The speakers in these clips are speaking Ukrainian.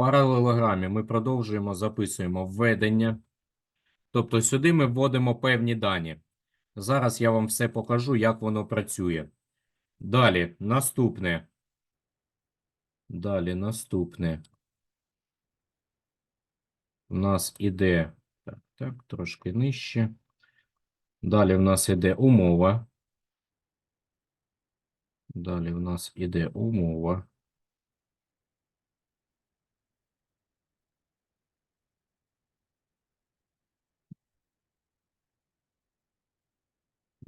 паралелограмі ми продовжуємо, записуємо введення. Тобто сюди ми вводимо певні дані. Зараз я вам все покажу, як воно працює. Далі, наступне. Далі, наступне. У нас іде, так, так, трошки нижче. Далі в нас іде умова. Далі в нас іде умова.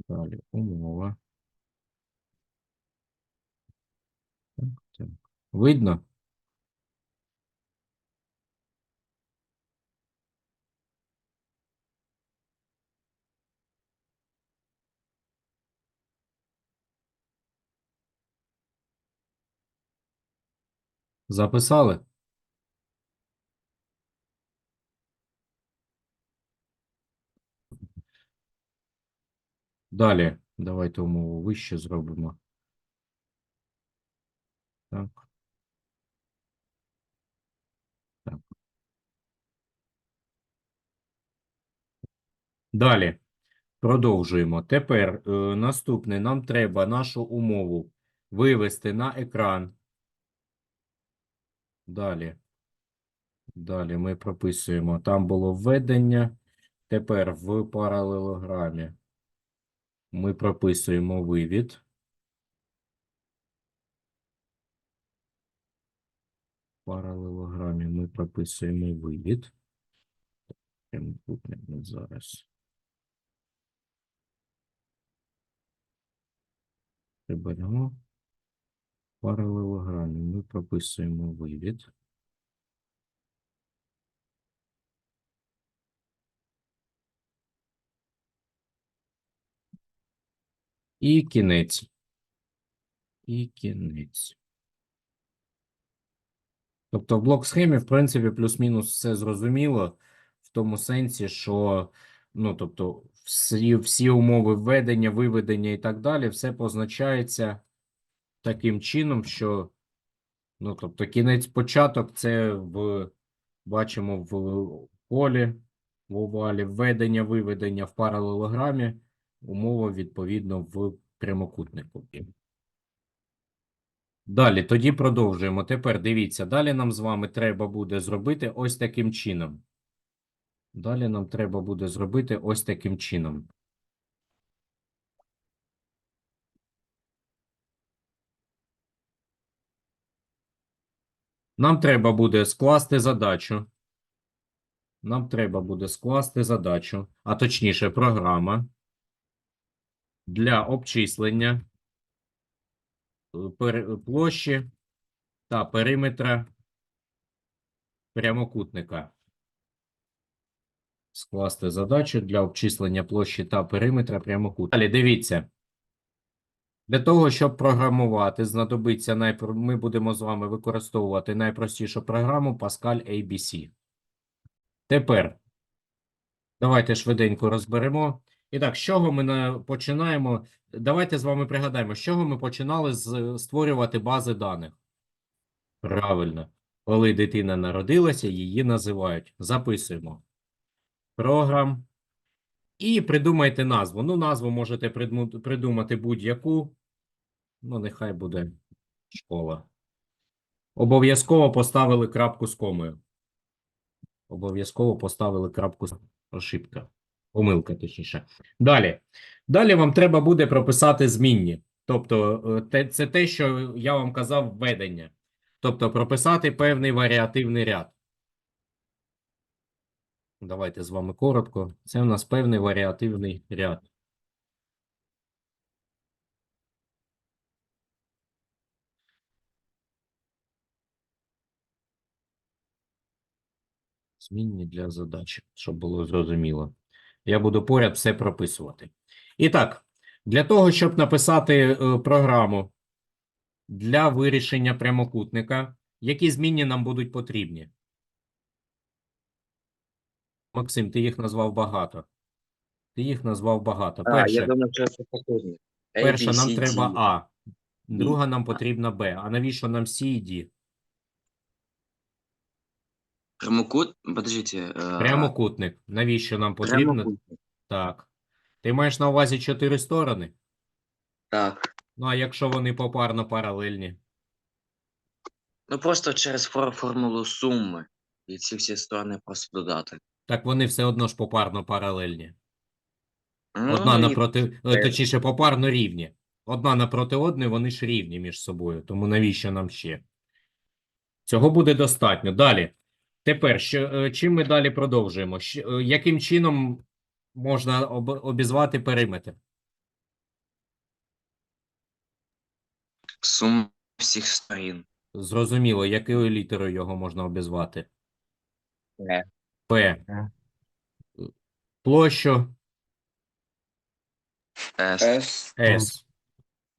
Далі умова. Так, так. Видно? Записали? Далі, давайте умову вище зробимо. Так. Так. Далі. Продовжуємо. Тепер е, наступне. Нам треба нашу умову вивести на екран. Далі. Далі ми прописуємо. Там було введення. Тепер в паралелограмі ми прописуємо вивід. В паралелограмі ми прописуємо вивід. Зараз. Приберемо. Паралелограмі ми прописуємо вивід. І кінець. І кінець. Тобто в блок схемі, в принципі, плюс-мінус все зрозуміло в тому сенсі, що ну, тобто, всі, всі умови введення, виведення і так далі, все позначається таким чином, що ну, тобто, кінець початок це в бачимо в полі, в овалі, введення, виведення в паралелограмі, умова відповідно в прямокутнику. Далі, тоді продовжуємо. Тепер дивіться, далі нам з вами треба буде зробити ось таким чином. Далі нам треба буде зробити ось таким чином. Нам треба буде скласти задачу. Нам треба буде скласти задачу, а точніше, програма для обчислення е, площі та периметра прямокутника. Скласти задачу для обчислення площі та периметра прямокутника. Далі дивіться. Для того, щоб програмувати, знадобиться найпро... ми будемо з вами використовувати найпростішу програму Pascal ABC. Тепер давайте швиденько розберемо. І так, з чого ми на... починаємо? Давайте з вами пригадаємо, з чого ми починали з... створювати бази даних. Правильно. Коли дитина народилася, її називають. Записуємо. Програм. І придумайте назву. Ну, назву можете придумати будь-яку. Ну, нехай буде школа. Обов'язково поставили крапку з комою. Обов'язково поставили крапку з ошибка. Помилка, точніше. Далі. Далі вам треба буде прописати змінні. Тобто, е, це те, що я вам казав, введення. Тобто, прописати певний варіативний ряд. Давайте з вами коротко. Це у нас певний варіативний ряд. Змінні для задачі, щоб було зрозуміло. Я буду поряд все прописувати. І так, для того, щоб написати е, програму для вирішення прямокутника, які змінні нам будуть потрібні? Максим, ти їх назвав багато. Ти їх назвав багато. А, я думав, що це перше нам треба А, друга нам потрібна Б. А навіщо нам С і D? Прямокут, подождите. э, Прямокутник. Навіщо нам потрібно? Так. Ти маєш на увазі чотири сторони? Так. Ну, а якщо вони попарно паралельні? Ну просто через фор- формулу суми. І ці всі сторони просто додати. Так вони все одно ж попарно паралельні. Ну, Одна і напроти, е, е. точніше, попарно рівні. Одна напроти одної, вони ж рівні між собою. Тому навіщо нам ще? Цього буде достатньо. Далі. Тепер, що, е, чим ми далі продовжуємо? Е, Яким чином можна об, обізвати периметр? Сума всіх сторін. Зрозуміло, якою літерою його можна обізвати? П. П. П. Площу С. С.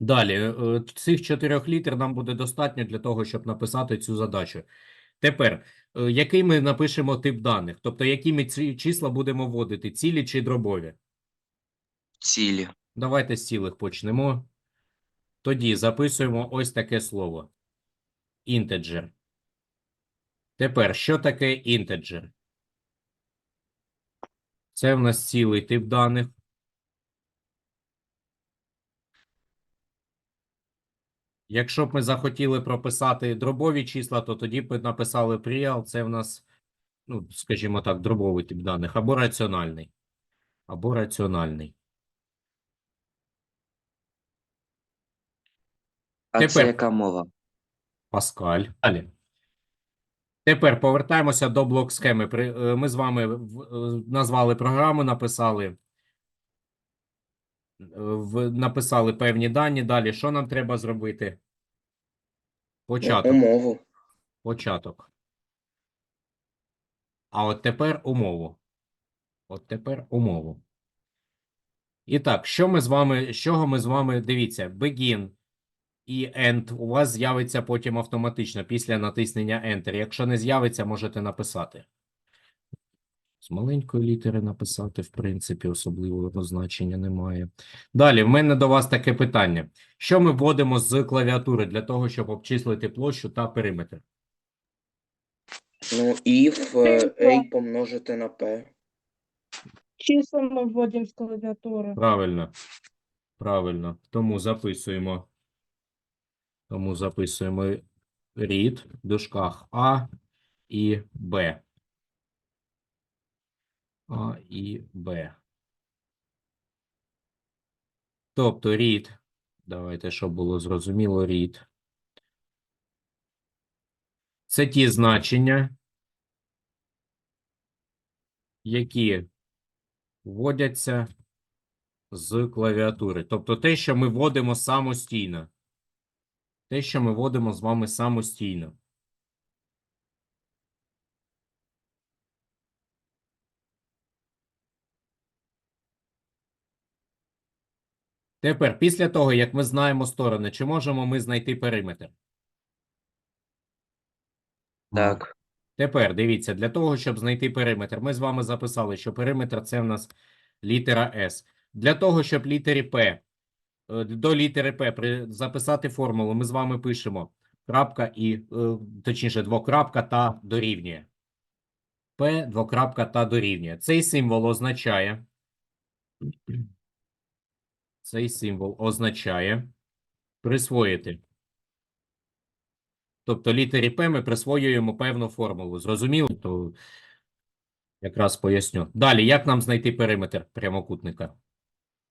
Далі, е, цих чотирьох літер нам буде достатньо для того, щоб написати цю задачу. Тепер, е, який ми напишемо тип даних? Тобто, які ми ці числа будемо вводити, цілі чи дробові? Цілі. Давайте з цілих почнемо. Тоді записуємо ось таке слово. Інтеджер. Тепер, що таке інтеджер? Це в нас цілий тип даних. Якщо б ми захотіли прописати дробові числа, то тоді б написали real. Це в нас, ну, скажімо так, дробовий тип даних, або раціональний. Або раціональний. А Тепер. це яка мова? Паскаль. Далі. Тепер повертаємося до блок схеми. Е, Ми з вами е, назвали програму, написали, в- написали певні дані. Далі, що нам треба зробити? Початок. Умову. Початок. А от тепер умову. От тепер умову. І так, що ми з вами, з чого ми з вами, дивіться, begin і end у вас з'явиться потім автоматично після натиснення Enter. Якщо не з'явиться, можете написати. З маленької літери написати, в принципі, особливого значення немає. Далі, в мене до вас таке питання. Що ми вводимо з клавіатури для того, щоб обчислити площу та периметр? Ну, if е, A помножити на P. Числа мы вводим с клавиатуры. Правильно. Правильно. Тому записуємо. Тому записуємо read в дужках А і Б. А і Б. Тобто read. Давайте, щоб було зрозуміло, read. Це ті значення, які вводяться з клавіатури. Тобто те, що ми вводимо самостійно. Те, що ми вводимо з вами самостійно. Тепер, після того, як ми знаємо сторони, чи можемо ми знайти периметр? Так. Тепер дивіться, для того, щоб знайти периметр, ми з вами записали, що периметр це в нас літера С. Для того, щоб літері П, е, до літери при, записати формулу, ми з вами пишемо крапка і, е, точніше, двокрапка та дорівнює. П, двокрапка та дорівнює. Цей символ означає. Цей символ означає присвоїти. Тобто літері П ми присвоюємо певну формулу. Зрозуміло? То якраз поясню. Далі, як нам знайти периметр прямокутника?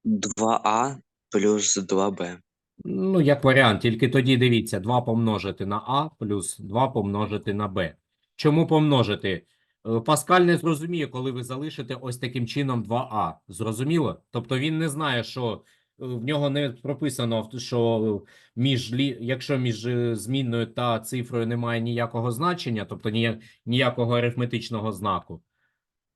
2А плюс 2Б. Ну, як варіант, тільки тоді дивіться, 2 помножити на А плюс 2 помножити на Б. Чому помножити? Е, Паскаль не зрозуміє, коли ви залишите ось таким чином 2А. Зрозуміло? Тобто він не знає, що в нього не прописано, що між, якщо між е, змінною та цифрою немає ніякого значення, тобто нія- ніякого арифметичного знаку,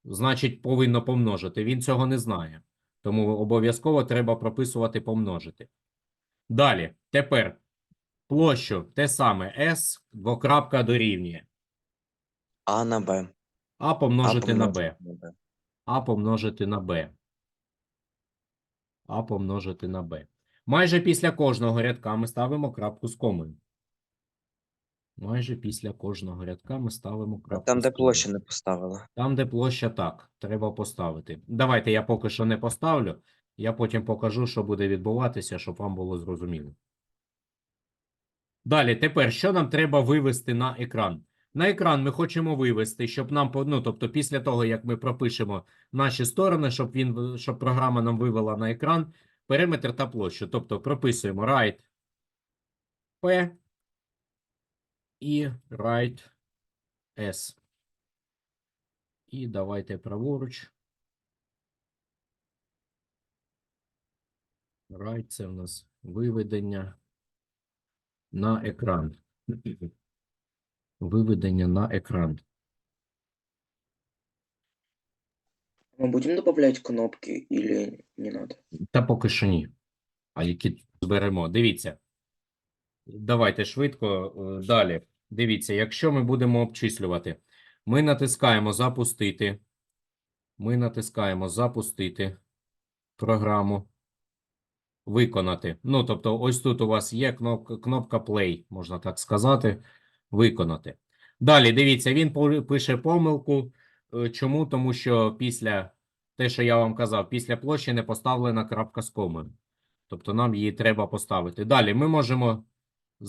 значить повинно помножити. Він цього не знає. Тому обов'язково треба прописувати помножити. Далі, тепер площу те саме S, двокрапка дорівнює. А на Б. А А помножити на помножити B. на Б. А помножити на B. А помножити на B. Майже після кожного рядка ми ставимо крапку з комою. Майже після кожного рядка ми ставимо крапку. там, де площа не поставила. Там, де площа, так, треба поставити. Давайте я поки що не поставлю. Я потім покажу, що буде відбуватися, щоб вам було зрозуміло. Далі, тепер, що нам треба вивести на екран? На екран ми хочемо вивести, щоб нам, ну, тобто після того, як ми пропишемо наші сторони, щоб він, щоб програма нам вивела на екран периметр та площу. Тобто прописуємо right P і right S. І давайте праворуч. Right – це в нас виведення на екран. Виведення на екран. Мы будем добавлять кнопки или не надо? Та поки що ні. А які зберемо? Дивіться. Давайте швидко е, далі. Дивіться, якщо ми будемо обчислювати, ми натискаємо запустити. Ми натискаємо запустити програму. Виконати. Ну, тобто, ось тут у вас є кнопка, кнопка Play, можна так сказати. Виконати. Далі, дивіться, він пише помилку. Е, Чому? Тому що після те, що я вам казав, після площі не поставлена крапка з комою. Тобто нам її треба поставити. Далі ми можемо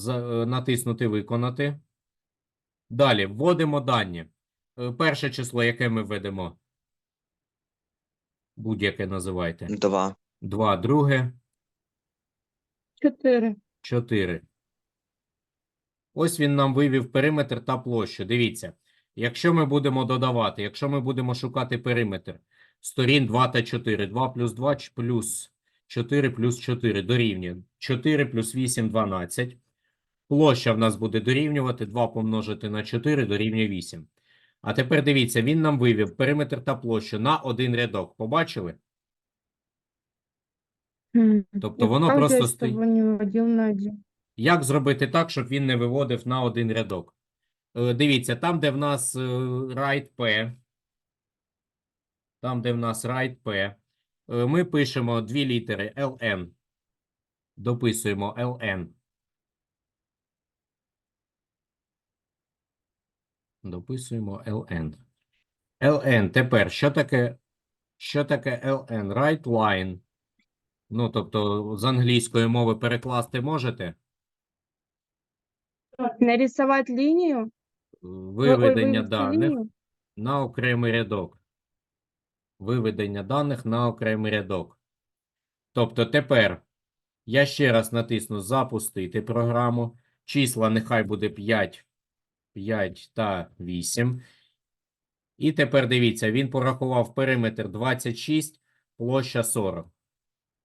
е, натиснути Виконати. Далі вводимо дані. Е, Перше число, яке ми введемо? Будь-яке називайте. Два. 2, друге, Чотири. 4. Ось він нам вивів периметр та площу. Дивіться, якщо ми будемо додавати, якщо ми будемо шукати периметр сторін 2 та 4, 2 плюс 2 плюс 4 плюс 4 дорівнює 4 плюс 8 – 12. Площа в нас буде дорівнювати 2 помножити на 4 дорівнює 8. А тепер дивіться, він нам вивів периметр та площу на один рядок. Побачили? Тобто воно просто стоїть. Як зробити так, щоб він не виводив на один рядок? Е, Дивіться, там, де в нас е, right P, там, де в нас right P, е, ми пишемо дві літери LN. Дописуємо LN. Дописуємо LN. LN. Тепер, що таке, що таке LN? Right line. Ну, тобто, з англійської мови перекласти можете? Нарисовать линию? Ой, ой, Виведення вывести даних линию? на окремий рядок. Виведення даних на окремий рядок. Тобто тепер я ще раз натисну запустити програму. Числа нехай буде 5, 5 та 8. І тепер дивіться, він порахував периметр 26, площа 40.